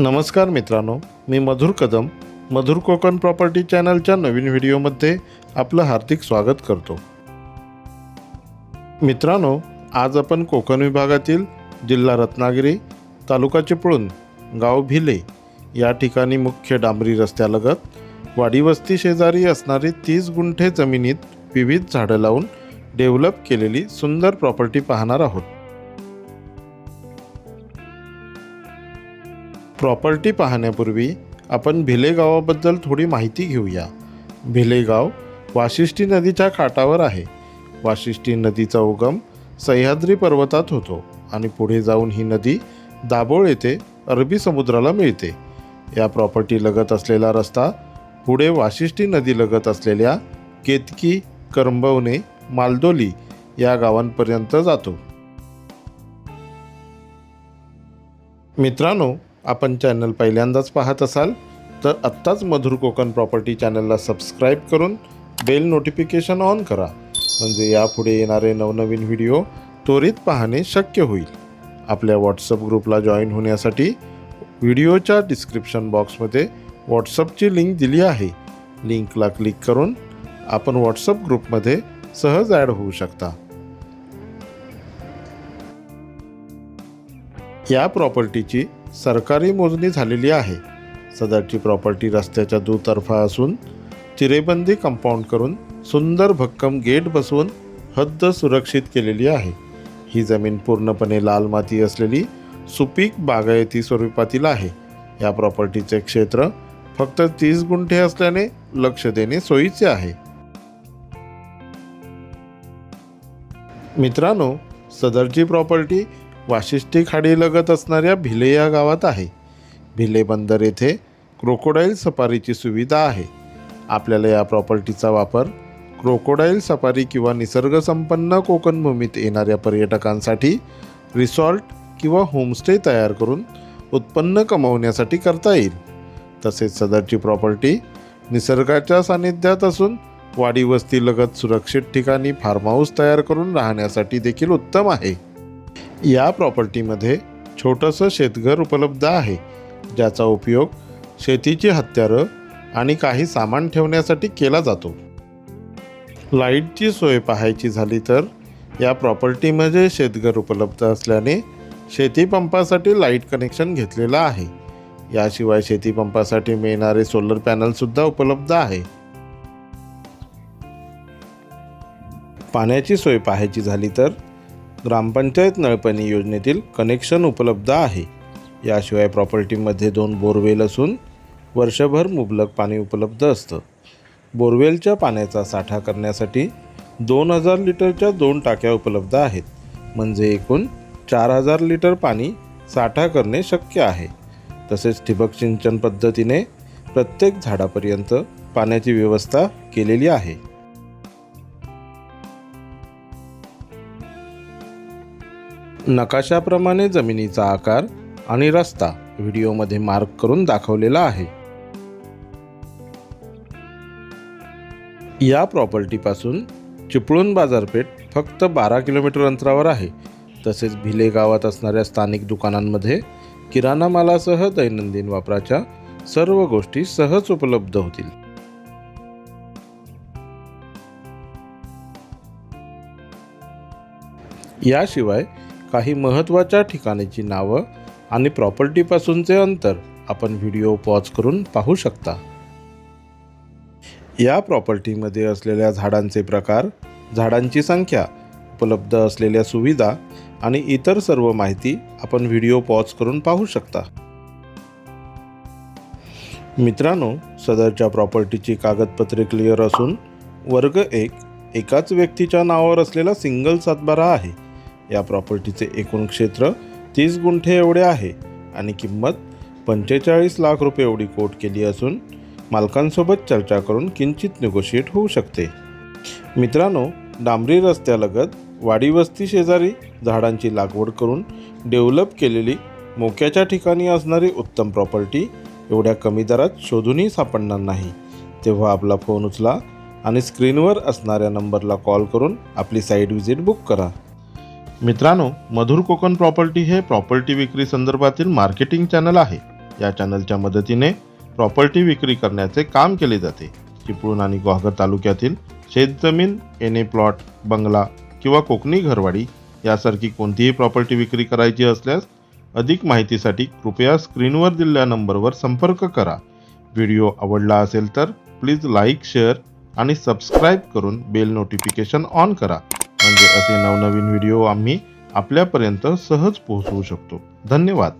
नमस्कार मित्रांनो मी मधुर कदम मधुर कोकण प्रॉपर्टी चॅनलच्या नवीन व्हिडिओमध्ये आपलं हार्दिक स्वागत करतो. मित्रांनो आज आपण कोकण विभागातील जिल्हा रत्नागिरी तालुका चिपळूण गाव भिले या ठिकाणी मुख्य डांबरी रस्त्यालगत वाडीवस्ती शेजारी असणारी तीस गुंठे जमिनीत विविध झाडं लावून डेव्हलप केलेली सुंदर प्रॉपर्टी पाहणार आहोत. प्रॉपर्टी पाहण्यापूर्वी आपण भिलेगावाबद्दल थोडी माहिती घेऊया. भिलेगाव वाशिष्ठी नदीच्या काठावर आहे. वाशिष्ठी नदीचा उगम सह्याद्री पर्वतात होतो आणि पुढे जाऊन ही नदी दाभोळ येथे अरबी समुद्राला मिळते. या प्रॉपर्टी लगत असलेला रस्ता पुढे वाशिष्ठी नदी लगत असलेल्या केतकी करंबवणे मालदोली या गावांपर्यंत जातो. मित्रांनो आपण चॅनल पहिल्यांदाच पाहत असाल तर आत्ताच मधुर कोकण प्रॉपर्टी चॅनलला सबस्क्राईब करून बेल नोटिफिकेशन ऑन करा. म्हणजे यापुढे येणारे नवनवीन व्हिडिओ त्वरित पाहणे शक्य होईल. आपल्या व्हॉट्सअप ग्रुपला जॉईन होण्यासाठी व्हिडिओच्या डिस्क्रिप्शन बॉक्समध्ये व्हॉट्सअपची लिंक दिली आहे. लिंकला क्लिक करून आपण व्हॉट्सअप ग्रुपमध्ये सहज ॲड होऊ शकता. या प्रॉपर्टीची सरकारी मोजणी झालेली आहे. सदरची प्रॉपर्टी रस्त्याच्या दुतर्फा असून चिरेबंदी कंपाऊंड करून सुंदर भक्कम गेट बसवून हद्द सुरक्षित केलेली आहे. ही जमीन पूर्णपणे लाल माती असलेली सुपीक बागायती स्वरूपातील आहे. या प्रॉपर्टीचे क्षेत्र फक्त तीस गुंठे असल्याने लक्ष देणे सोयीचे आहे. मित्रांनो सदरची प्रॉपर्टी वाशिष्ठी खाडीलगत असणाऱ्या भिले या गावात आहे. भिले बंदर येथे क्रोकोडाईल सफारीची सुविधा आहे. आपल्याला या प्रॉपर्टीचा वापर क्रोकोडाईल सफारी किंवा निसर्गसंपन्न कोकणभूमीत येणाऱ्या पर्यटकांसाठी रिसॉर्ट किंवा होमस्टे तयार करून उत्पन्न कमावण्यासाठी करता येईल. तसेच सदरची प्रॉपर्टी निसर्गाच्या सानिध्यात असून वाडी वस्तीलगत सुरक्षित ठिकाणी फार्म हाऊस तयार करून राहण्यासाठी देखील उत्तम आहे. या प्रॉपर्टीमध्ये छोटंसं शेतघर उपलब्ध आहे ज्याचा उपयोग शेतीची हत्यारं आणि काही सामान ठेवण्यासाठी केला जातो. लाईटची सोय पाहायची झाली तर या प्रॉपर्टीमध्ये शेतघर उपलब्ध असल्याने शेतीपंपासाठी लाइट कनेक्शन घेतलेलं आहे. याशिवाय शेतीपंपासाठी मिळणारे सोलर पॅनलसुद्धा उपलब्ध आहे. पाण्याची सोय पाहायची झाली तर ग्रामपंचायत नळपाणी योजनेतील कनेक्शन उपलब्ध आहे. याशिवाय प्रॉपर्टीमध्ये दोन बोरवेल असून वर्षभर मुबलक पाणी उपलब्ध असतं. बोरवेलच्या पाण्याचा साठा करण्यासाठी दोन हजार लिटरच्या दोन टाक्या उपलब्ध आहेत. म्हणजे एकूण चार हजार लिटर पाणी साठा करणे शक्य आहे. तसेच ठिबक सिंचन पद्धतीने प्रत्येक झाडापर्यंत पाण्याची व्यवस्था केलेली आहे. नकाशाप्रमाणे जमिनीचा आकार आणि रस्ता व्हिडिओमध्ये मार्क करून दाखवलेला आहे. या प्रॉपर्टीपासून चिपळूण बाजारपेठ फक्त बारा किलोमीटर अंतरावर आहे. तसेच भिले गावात असणाऱ्या स्थानिक दुकानांमध्ये किराणा मालासह दैनंदिन वापराच्या सर्व गोष्टी सहज उपलब्ध होतील. याशिवाय काही महत्त्वाच्या ठिकाणीची नावं आणि प्रॉपर्टीपासूनचे अंतर आपण व्हिडिओ पॉज करून पाहू शकता. या प्रॉपर्टीमध्ये असलेल्या झाडांचे प्रकार झाडांची संख्या उपलब्ध असलेल्या सुविधा आणि इतर सर्व माहिती आपण व्हिडिओ पॉज करून पाहू शकता. मित्रांनो सदरच्या प्रॉपर्टीची कागदपत्रे क्लिअर असून वर्ग एक एकाच व्यक्तीच्या नावावर असलेला सिंगल सातबारा आहे. या प्रॉपर्टीचे एकूण क्षेत्र तीस गुंठे एवढे आहे आणि किंमत पंचेचाळीस लाख रुपये एवढी कोट केली असून मालकांसोबत चर्चा करून किंचित निगोशिएट होऊ शकते. मित्रांनो डांबरी रस्त्यालगत वाडीवस्ती शेजारी झाडांची लागवड करून डेव्हलप केलेली मोक्याच्या ठिकाणी असणारी उत्तम प्रॉपर्टी एवढ्या कमी दरात शोधूनही सापडणार नाही. तेव्हा आपला फोन उचला आणि स्क्रीनवर असणाऱ्या नंबरला कॉल करून आपली साईट व्हिजिट बुक करा. मित्रांनो मधुर कोकण प्रॉपर्टी हे प्रॉपर्टी विक्री संदर्भातील मार्केटिंग चॅनल आहे. या चॅनलच्या मदतीने प्रॉपर्टी विक्री करण्याचे काम केले जाते. चिपळूण आणि गुहागर तालुक्यातील शेतजमीन एने प्लॉट बंगला किंवा कोकणी घरवाडी यासारखी कोणतीही प्रॉपर्टी विक्री करायची असल्यास अधिक माहितीसाठी कृपया स्क्रीनवर दिलेल्या नंबरवर संपर्क करा. व्हिडिओ आवडला असेल तर प्लीज लाईक शेअर आणि सबस्क्राईब करून बेल नोटिफिकेशन ऑन करा. म्हणजे असे नवनवीन व्हिडिओ आम्ही आपल्यापर्यंत सहज पोहोचवू शकतो. धन्यवाद.